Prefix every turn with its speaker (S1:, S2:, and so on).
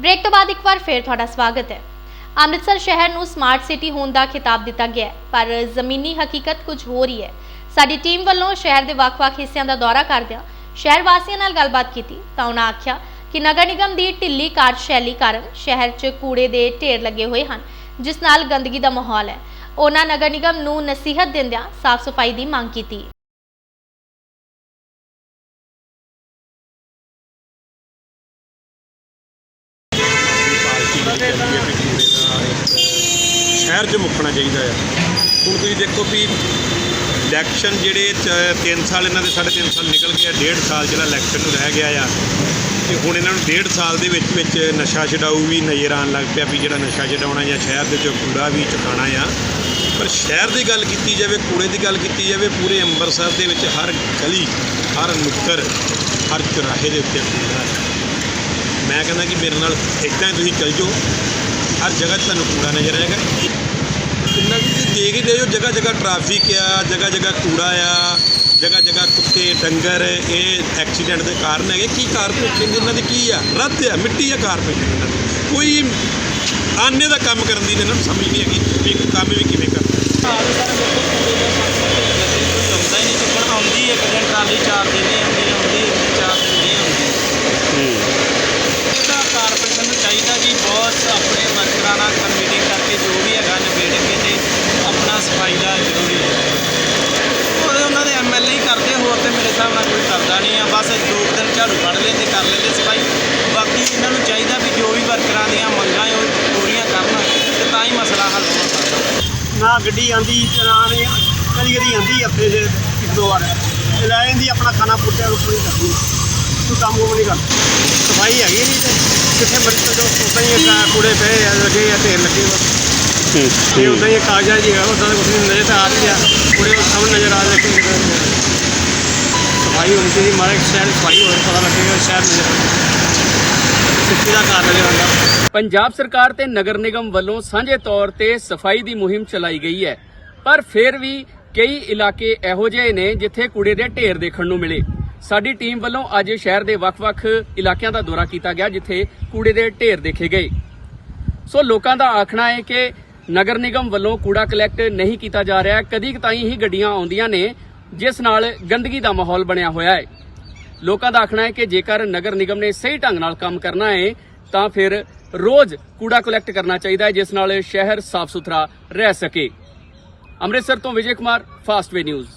S1: Break ਤੋਂ ਬਾਅਦ ਇੱਕ ਵਾਰ ਫੇਰ ਤੁਹਾਡਾ ਸਵਾਗਤ ਹੈ। ਅੰਮ੍ਰਿਤਸਰ ਸ਼ਹਿਰ ਨੂੰ ਸਮਾਰਟ ਸਿਟੀ ਹੋਣ ਦਾ ਖਿਤਾਬ ਦਿੱਤਾ ਗਿਆ ਹੈ, ਪਰ ਜ਼ਮੀਨੀ ਹਕੀਕਤ ਕੁਝ ਹੋਰ ਹੀ ਹੈ। ਸਾਡੀ ਟੀਮ ਵੱਲੋਂ ਸ਼ਹਿਰ ਦੇ ਵੱਖ-ਵੱਖ ਹਿੱਸਿਆਂ ਦਾ ਦੌਰਾ ਕਰਦਿਆਂ ਸ਼ਹਿਰ ਵਾਸੀਆਂ ਨਾਲ ਗੱਲਬਾਤ ਕੀਤੀ ਤਾਂ ਉਹਨਾਂ ਆਖਿਆ ਕਿ ਨਗਰ ਨਿਗਮ ਦੀ ਢਿੱਲੀ ਕਾਰਜਸ਼ੈਲੀ ਕਾਰਨ ਸ਼ਹਿਰ 'ਚ ਕੂੜੇ ਦੇ ਢੇਰ ਲੱਗੇ ਹੋਏ ਹਨ, ਜਿਸ ਨਾਲ ਗੰਦਗੀ ਦਾ ਮਾਹੌਲ ਹੈ। ਉਹਨਾਂ ਨਗਰ ਨਿਗਮ ਨੂੰ ਨਸੀਹਤ ਦਿੰਦਿਆਂ ਸਾਫ਼ ਸਫ਼ਾਈ ਦੀ ਮੰਗ ਕੀਤੀ।
S2: ਸ਼ਹਿਰ 'ਚ ਮੁੱਕਣਾ ਚਾਹੀਦਾ ਆ। ਹੁਣ ਤੁਸੀਂ ਦੇਖੋ ਵੀ ਇਲੈਕਸ਼ਨ ਜਿਹੜੇ 3 ਸਾਲ ਇਹਨਾਂ ਦੇ 3.5 ਸਾਲ ਨਿਕਲ ਗਏ ਆ, ਡੇਢ ਸਾਲ ਜਿਹੜਾ ਇਲੈਕਸ਼ਨ ਨੂੰ ਰਹਿ ਗਿਆ ਆ। ਤੇ ਹੁਣ ਇਹਨਾਂ ਨੂੰ ਡੇਢ ਸਾਲ ਦੇ ਵਿੱਚ ਵਿੱਚ ਨਸ਼ਾ ਛਡਾਊ ਵੀ ਨਜ਼ਰ ਆਉਣ ਲੱਗ ਪਿਆ ਵੀ ਜਿਹੜਾ ਨਸ਼ਾ ਛਡਾਉਣਾ ਜਾਂ ਸ਼ਹਿਰ ਦੇ ਵਿੱਚ ਕੂੜਾ ਵੀ ਚੁਕਾਉਣਾ ਆ। ਪਰ ਸ਼ਹਿਰ ਦੀ ਗੱਲ ਕੀਤੀ ਜਾਵੇ, ਕੂੜੇ ਦੀ ਗੱਲ ਕੀਤੀ ਜਾਵੇ, ਪੂਰੇ ਅੰਮ੍ਰਿਤਸਰ ਦੇ ਵਿੱਚ ਹਰ ਗਲੀ, ਹਰ ਨੁੱਕਰ, ਹਰ ਚੁਰਾਹੇ ਦੇ ਉੱਤੇ ਕੂੜਾ ਹੈ ਮੈਂ ਕਹਿੰਦਾ ਕਿ ਮੇਰੇ ਨਾਲ ਇੱਦਾਂ ਹੀ ਤੁਸੀਂ ਚੱਲ ਜਾਓ। ਹਰ ਜਗ੍ਹਾ 'ਤੇ ਤੁਹਾਨੂੰ ਕੂੜਾ ਨਜ਼ਰ ਆਏਗਾ। ਕਿੰਨਾ ਕਿ ਤੁਸੀਂ ਦੇਖ ਹੀ ਰਹੇ ਹੋ? ਜਗ੍ਹਾ ਜਗ੍ਹਾ ਟ੍ਰੈਫਿਕ ਆ ਜਗ੍ਹਾ ਜਗ੍ਹਾ ਕੂੜਾ ਆ ਜਗ੍ਹਾ ਜਗ੍ਹਾ ਕੁੱਤੇ, ਡੰਗਰ, ਇਹ ਐਕਸੀਡੈਂਟ ਦੇ ਕਾਰਨ ਹੈਗੇ। ਕੀ ਕਾਰਪੋਰੇਸ਼ਨ ਦੀ ਇਹਨਾਂ ਦੀ ਕੀ ਆ? ਰੱਦ ਆ, ਮਿੱਟੀ ਆ ਕਾਰਪੋਰੇਸ਼ਨ ਇਹਨਾਂ ਦੀ। ਕੋਈ ਆਨੇ ਦਾ ਕੰਮ ਕਰਨ ਦੀ ਇਹਨਾਂ ਨੂੰ ਸਮਝ ਨਹੀਂ ਹੈਗੀ ਵੀ ਇੱਕ ਕੰਮ ਵੀ ਕਿਵੇਂ ਕਰਨਾ
S3: ਆਉਂਦਾ ਹੀ ਨਹੀਂ ਚੁੱਕਣ ਆਉਂਦੀ ਇੱਕ ਦਿਨ ਟਰਾਲੀ ਚਾਰ ਦਿਨ ਨਹੀਂ ਆਉਂਦੀ ਆਉਂਦੀ ਇੱਕ ਦਿਨ ਚਾਰ ਦਿਨ ਨਹੀਂ ਆਉਂਦੀ ਇਹਦਾ ਕਾਰਪੋਰੇਸ਼ਨ ਨੂੰ ਚਾਹੀਦਾ ਜੀ ਬਹੁਤ ਆਪਣੇ ਵਰਕਰਾਂ ਨਾਲ ਮੀਟਿੰਗ ਕਰਕੇ ਜੋ ਵੀ ਹੈਗਾ ਨਿਬੇੜ ਕੇ ਤੇ ਆਪਣਾ ਸਫ਼ਾਈ ਦਾ ਜ਼ਰੂਰੀ ਹੈ ਉਹਦੇ ਉਹਨਾਂ ਦੇ ਐਮਐਲਏ ਹੀ ਕਰਦੇ ਹੋਰ ਤੇ ਮੇਰੇ ਹਿਸਾਬ ਨਾਲ ਕੋਈ ਕਰਦਾ ਨਹੀਂ ਆ ਬਸ ਦੋ ਦਿਨ ਝਾੜੂ ਫੜ ਲੈਂਦੇ ਕਰ ਲੈਂਦੇ ਸਫ਼ਾਈ ਬਾਕੀ ਇਹਨਾਂ ਨੂੰ ਚਾਹੀਦਾ ਵੀ ਜੋ ਵੀ ਵਰਕਰਾਂ ਦੀਆਂ ਮੰਗਾਂ ਉਹ ਪੂਰੀਆਂ ਕਰਨ ਤੇ ਤਾਂ ਹੀ ਮਸਲਾ ਹੱਲ ਹੋ ਸਕਦਾ
S4: ਨਾ ਗੱਡੀ ਆਂਦੀ ਤੇ ਨਾ ਨਹੀਂ ਕਦੀ ਕਦੀ ਆਂਦੀ ਹਫ਼ਤੇ ਦੇ ਇੱਕ ਦੋ ਵਾਰ। ਤੇ ਲੈ ਜਾਂਦੀ ਆਪਣਾ ਖਾਣਾ ਪੁੱਟਿਆ ਰੁਕ ਨਹੀਂ ਕਰਦੀ ਕੋਈ ਕੰਮ ਉਹ ਨਹੀਂ ਕਰਦੀ। ਸਫ਼ਾਈ ਹੈਗੀ ਨਹੀਂ ਤੇ ਕਿੱਥੇ ਮਰਜ਼ੀ ਤੋਂ ਉਦਾਂ ਹੀ ਕੂੜੇ ਪਏ ਆ ਲੱਗੇ ਆ ਢੇਰ ਲੱਗੇ ਬਸ ਇਹ ਉਦਾਂ ਹੀ ਕਾਗਜ਼ਾਂ ਜੀ ਹੈ ਉਦਾਂ ਦਾ ਕੁਝ ਨਹੀਂ ਨਜ਼ਰ ਤਾਂ ਆ ਰਿਹਾ ਕੂੜੇ ਸਭ ਨਜ਼ਰ ਆ ਰਹੇ ਕਿ ਸਫ਼ਾਈ ਹੋਣੀ ਚਾਹੀਦੀ ਮਾਰੇ ਸ਼ਹਿਰ ਸਫ਼ਾਈ ਹੋਵੇ ਪਤਾ ਲੱਗੇਗਾ ਸ਼ਹਿਰ ਨਜ਼ਰ ਸਿੱਖੀ ਦਾ ਕਾਰਨ ਨਜ਼ਰ
S5: ਪੰਜਾਬ ਸਰਕਾਰ ਤੇ ਨਗਰ ਨਿਗਮ ਵੱਲੋਂ ਸਾਂਝੇ ਤੌਰ ਤੇ ਸਫ਼ਾਈ ਦੀ ਮੁਹਿੰਮ ਚਲਾਈ ਗਈ ਹੈ। ਪਰ ਫਿਰ ਵੀ ਕਈ ਇਲਾਕੇ ਇਹੋ ਜਿਹੇ ਨੇ ਜਿੱਥੇ ਕੂੜੇ ਦੇ ਢੇਰ ਦੇਖਣ ਨੂੰ ਮਿਲੇ। ਸਾਡੀ ਟੀਮ ਵੱਲੋਂ ਅੱਜ ਸ਼ਹਿਰ ਦੇ ਵੱਖ-ਵੱਖ ਇਲਾਕਿਆਂ ਦਾ ਦੌਰਾ ਕੀਤਾ ਗਿਆ, ਜਿੱਥੇ ਕੂੜੇ ਦੇ ਢੇਰ ਦੇਖੇ ਗਏ। ਸੋ ਲੋਕਾਂ ਦਾ ਆਖਣਾ ਹੈ ਕਿ ਨਗਰ ਨਿਗਮ ਵੱਲੋਂ ਕੂੜਾ ਕਲੈਕਟ ਨਹੀਂ ਕੀਤਾ ਜਾ ਰਿਹਾ। ਕਦੀ ਕਤਾਈ ਹੀ ਗੱਡੀਆਂ ਆਉਂਦੀਆਂ ਨੇ। ਜਿਸ ਨਾਲ ਗੰਦਗੀ ਦਾ ਮਾਹੌਲ ਬਣਿਆ ਹੋਇਆ ਹੈ। ਲੋਕਾਂ ਦਾ ਆਖਣਾ ਹੈ ਕਿ ਜੇਕਰ ਨਗਰ ਨਿਗਮ ਨੇ ਸਹੀ ਢੰਗ ਨਾਲ ਕੰਮ ਕਰਨਾ ਹੈ, ਤਾਂ ਫਿਰ ਰੋਜ਼ ਕੂੜਾ ਕਲੈਕਟ ਕਰਨਾ ਚਾਹੀਦਾ ਹੈ, ਜਿਸ ਨਾਲ ਸ਼ਹਿਰ ਸਾਫ਼ ਸੁਥਰਾ ਰਹਿ ਸਕੇ। ਅੰਮ੍ਰਿਤਸਰ ਤੋਂ ਵਿਜੇ ਕੁਮਾਰ ਫਾਸਟਵੇ ਨਿਊਜ਼